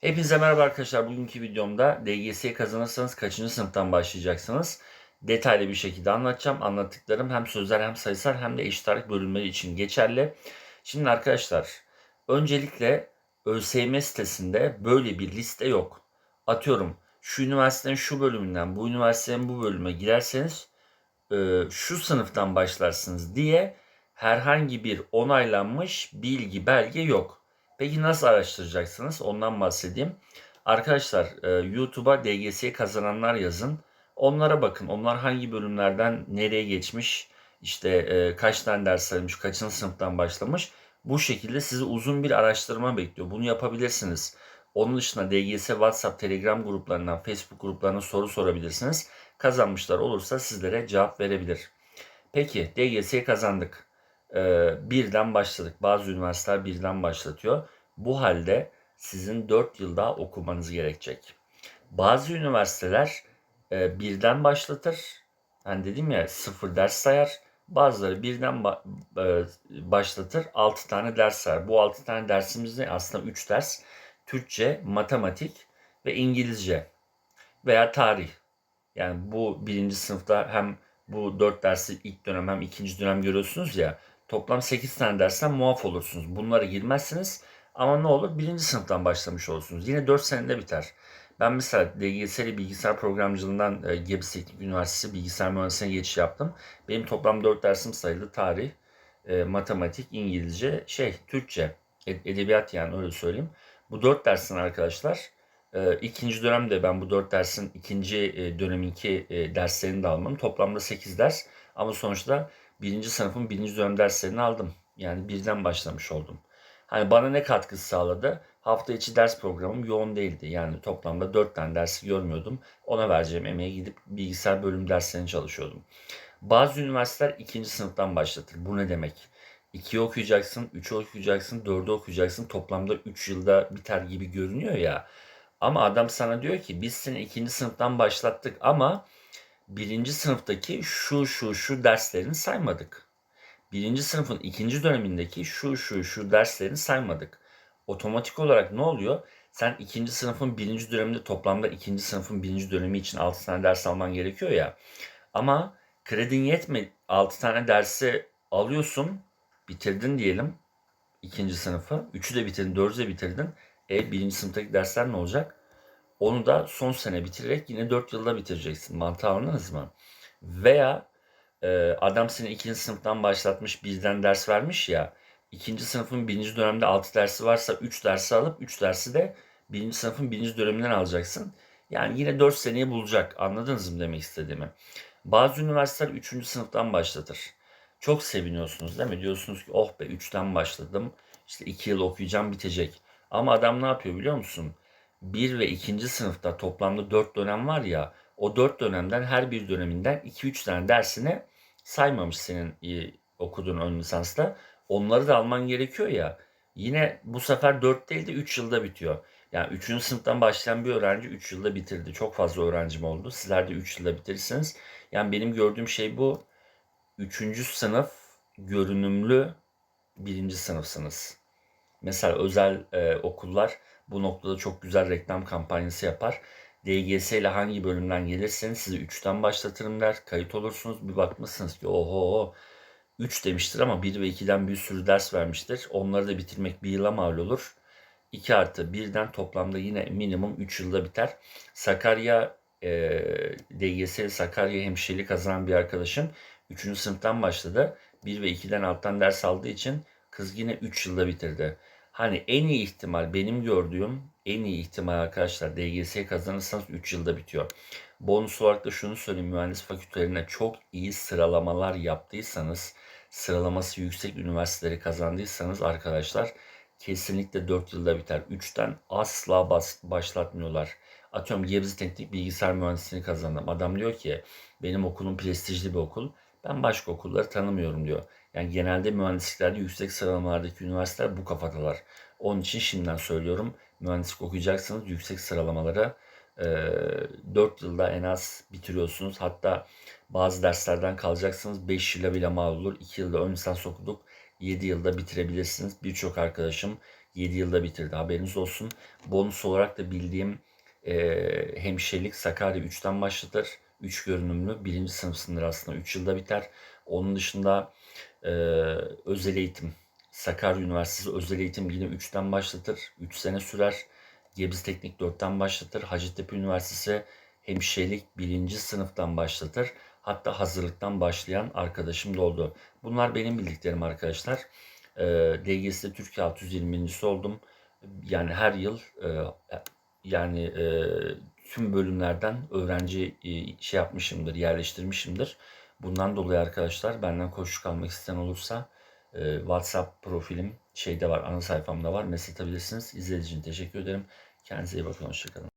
Hepinize merhaba arkadaşlar. Bugünkü videomda DGS'yi kazanırsanız kaçıncı sınıftan başlayacaksınız? Detaylı bir şekilde anlatacağım. Anlattıklarım hem sözel hem sayısal hem de eşit ağırlık bölümleri için geçerli. Şimdi arkadaşlar öncelikle ÖSYM sitesinde böyle bir liste yok. Atıyorum şu üniversitenin şu bölümünden bu üniversitenin bu bölüme girerseniz e, şu sınıftan başlarsınız diye herhangi bir onaylanmış bilgi belge yok. Peki nasıl araştıracaksınız? Ondan bahsedeyim. Arkadaşlar e, YouTube'a DGS'yi kazananlar yazın. Onlara bakın. Onlar hangi bölümlerden nereye geçmiş, işte e, kaç tane ders almış, kaçıncı sınıftan başlamış. Bu şekilde sizi uzun bir araştırma bekliyor. Bunu yapabilirsiniz. Onun dışında DGS WhatsApp, Telegram gruplarından, Facebook gruplarına soru sorabilirsiniz. Kazanmışlar olursa sizlere cevap verebilir. Peki DGS'yi kazandık. Ee, birden başladık. Bazı üniversiteler birden başlatıyor. Bu halde sizin 4 yıl daha okumanız gerekecek. Bazı üniversiteler e, birden başlatır. Hani dedim ya sıfır ders sayar. Bazıları birden ba- e, başlatır 6 tane ders sayar. Bu 6 tane dersimiz ne? Aslında 3 ders. Türkçe, matematik ve İngilizce veya tarih. Yani bu birinci sınıfta hem bu 4 dersi ilk dönem hem ikinci dönem görüyorsunuz ya. Toplam 8 tane dersten muaf olursunuz. Bunlara girmezsiniz. Ama ne olur? Birinci sınıftan başlamış olursunuz. Yine 4 senede biter. Ben mesela DGS'li bilgisayar programcılığından e, Gebze Teknik Üniversitesi bilgisayar mühendisliğine geçiş yaptım. Benim toplam 4 dersim sayıldı. Tarih, e, matematik, İngilizce, şey, Türkçe, ed- edebiyat yani öyle söyleyeyim. Bu 4 dersin arkadaşlar. E, ikinci dönemde ben bu 4 dersin ikinci e, döneminki e, derslerini de almam. Toplamda 8 ders. Ama sonuçta birinci sınıfın birinci dönem derslerini aldım. Yani birden başlamış oldum. Hani bana ne katkısı sağladı? Hafta içi ders programım yoğun değildi. Yani toplamda 4 tane dersi görmüyordum. Ona vereceğim emeğe gidip bilgisayar bölüm derslerine çalışıyordum. Bazı üniversiteler ikinci sınıftan başlatır. Bu ne demek? 2'yi okuyacaksın, 3'ü okuyacaksın, 4'ü okuyacaksın. Toplamda 3 yılda biter gibi görünüyor ya. Ama adam sana diyor ki biz seni ikinci sınıftan başlattık ama birinci sınıftaki şu şu şu derslerini saymadık. Birinci sınıfın ikinci dönemindeki şu şu şu derslerini saymadık. Otomatik olarak ne oluyor? Sen ikinci sınıfın birinci döneminde toplamda ikinci sınıfın birinci dönemi için 6 tane ders alman gerekiyor ya. Ama kredin yetme 6 tane dersi alıyorsun, bitirdin diyelim ikinci sınıfı. Üçü de bitirdin, dördü de bitirdin. E birinci sınıftaki dersler ne olacak? Onu da son sene bitirerek yine 4 yılda bitireceksin. Mantığı anladınız mı? Veya e, adam seni ikinci sınıftan başlatmış birden ders vermiş ya. ikinci sınıfın birinci dönemde 6 dersi varsa 3 dersi alıp 3 dersi de birinci sınıfın birinci döneminden alacaksın. Yani yine 4 seneyi bulacak. Anladınız mı demek istediğimi? Bazı üniversiteler 3. sınıftan başlatır. Çok seviniyorsunuz değil mi? Diyorsunuz ki oh be 3'ten başladım. İşte 2 yıl okuyacağım bitecek. Ama adam ne yapıyor biliyor musun? 1 ve 2. sınıfta toplamda 4 dönem var ya. O 4 dönemden her bir döneminden 2-3 tane dersini saymamış senin e, okuduğun ön lisansta. Onları da alman gerekiyor ya. Yine bu sefer 4 değil de 3 yılda bitiyor. Yani 3. sınıftan başlayan bir öğrenci 3 yılda bitirdi. Çok fazla öğrencim oldu. Sizler de 3 yılda bitirirsiniz. Yani benim gördüğüm şey bu. 3. sınıf görünümlü 1. sınıfsınız. Mesela özel e, okullar bu noktada çok güzel reklam kampanyası yapar. DGS ile hangi bölümden gelirseniz sizi 3'ten başlatırım der. Kayıt olursunuz. Bir bakmışsınız ki oho 3 demiştir ama 1 ve 2'den bir sürü ders vermiştir. Onları da bitirmek bir yıla mal olur. 2 artı 1'den toplamda yine minimum 3 yılda biter. Sakarya e, DGS Sakarya hemşireliği kazanan bir arkadaşım 3. sınıftan başladı. 1 ve 2'den alttan ders aldığı için kız yine 3 yılda bitirdi. Hani en iyi ihtimal benim gördüğüm en iyi ihtimal arkadaşlar DGS kazanırsanız 3 yılda bitiyor. Bonus olarak da şunu söyleyeyim mühendis fakültelerine çok iyi sıralamalar yaptıysanız sıralaması yüksek üniversiteleri kazandıysanız arkadaşlar kesinlikle 4 yılda biter. 3'ten asla bas, başlatmıyorlar. Atıyorum Gebze Teknik Bilgisayar Mühendisliğini kazandım. Adam diyor ki benim okulum prestijli bir okul. Ben başka okulları tanımıyorum diyor. Yani genelde mühendisliklerde yüksek sıralamalardaki üniversiteler bu kafadalar. Onun için şimdiden söylüyorum. Mühendislik okuyacaksanız yüksek sıralamalara e, 4 yılda en az bitiriyorsunuz. Hatta bazı derslerden kalacaksınız 5 yıla bile mal olur. 2 yılda ön lisans okuduk. 7 yılda bitirebilirsiniz. Birçok arkadaşım 7 yılda bitirdi. Haberiniz olsun. Bonus olarak da bildiğim e, hemşirelik Sakarya 3'ten başlatır. 3 görünümlü. Birinci sınıf sınır aslında 3 yılda biter. Onun dışında e, özel eğitim. Sakarya Üniversitesi özel eğitim yine 3'ten başlatır. 3 sene sürer. Gebze Teknik 4'ten başlatır. Hacettepe Üniversitesi hemşirelik 1. sınıftan başlatır. Hatta hazırlıktan başlayan arkadaşım da oldu. Bunlar benim bildiklerim arkadaşlar. E, DGS'de Türkiye 620. oldum. Yani her yıl e, yani e, tüm bölümlerden öğrenci e, şey yapmışımdır, yerleştirmişimdir. Bundan dolayı arkadaşlar benden koşu kalmak isteyen olursa e, WhatsApp profilim şeyde var, ana sayfamda var. Mesaj atabilirsiniz. İzlediğiniz için teşekkür ederim. Kendinize iyi bakın. Hoşçakalın.